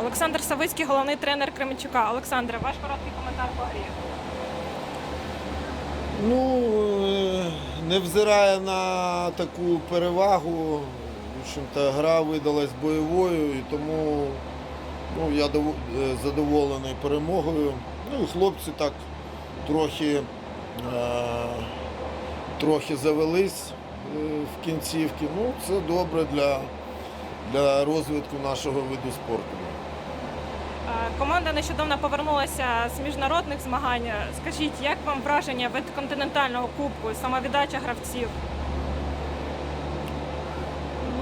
Олександр Савицький, головний тренер Кременчука. Олександре, ваш короткий коментар по грі. Ну, е, невзирає на таку перевагу, в общем-то, гра видалась бойовою, і тому ну, я е, задоволений перемогою. Ну хлопці так трохи, е, трохи завелись е, в кінцівці. Ну, це добре для, для розвитку нашого виду спорту. Е, Команда нещодавно повернулася з міжнародних змагань. Скажіть, як вам враження від континентального кубку, самовіддача гравців?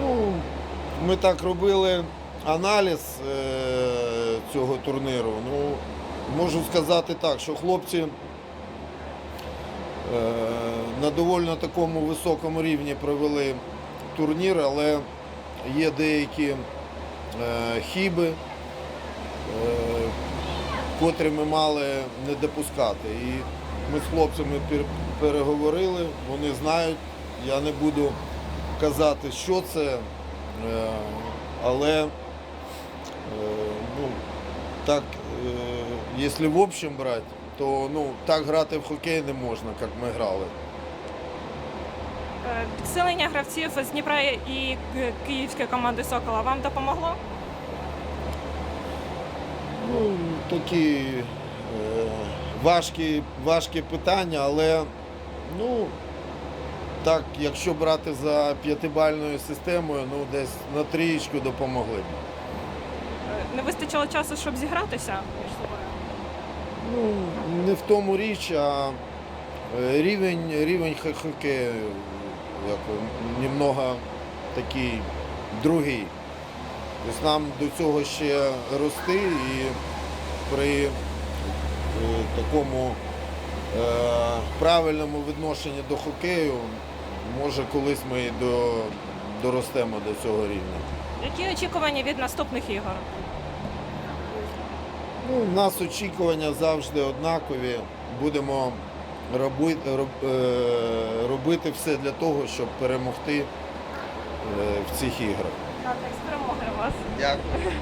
Ну, ми так робили аналіз е, цього турніру. Ну, можу сказати так, що хлопці е, на доволі такому високому рівні провели турнір, але є деякі е, хіби, котрі ми мали не допускати. І ми з хлопцями переговорили, вони знають, я не буду казати, що це, е, але е, ну, так, е, якщо в общем брати, то ну, так грати в хокей не можна, як ми грали. Е, Підсилення гравців з Дніпра і Ки- київської команди Сокола вам допомогло? Ну, такі е, важкі, важкі питання, але ну, так, якщо брати за п'ятибальною системою, ну десь на трієчку допомогли. Е, Не вистачило часу, щоб зігратися між собою? Ну, не в тому річ, а е, рівень, рівень хокею як, немного такий другий. Тобто нам до цього ще рости і при е, такому е, правильному відношенні до хокею, може колись ми і до, доростемо до цього рівня. Які очікування від наступних ігор? Ну, у нас очікування завжди однакові. Будемо робити, е, робити все для того, щоб перемогти в цих іграх. Так, з перемоги вас. Дякую.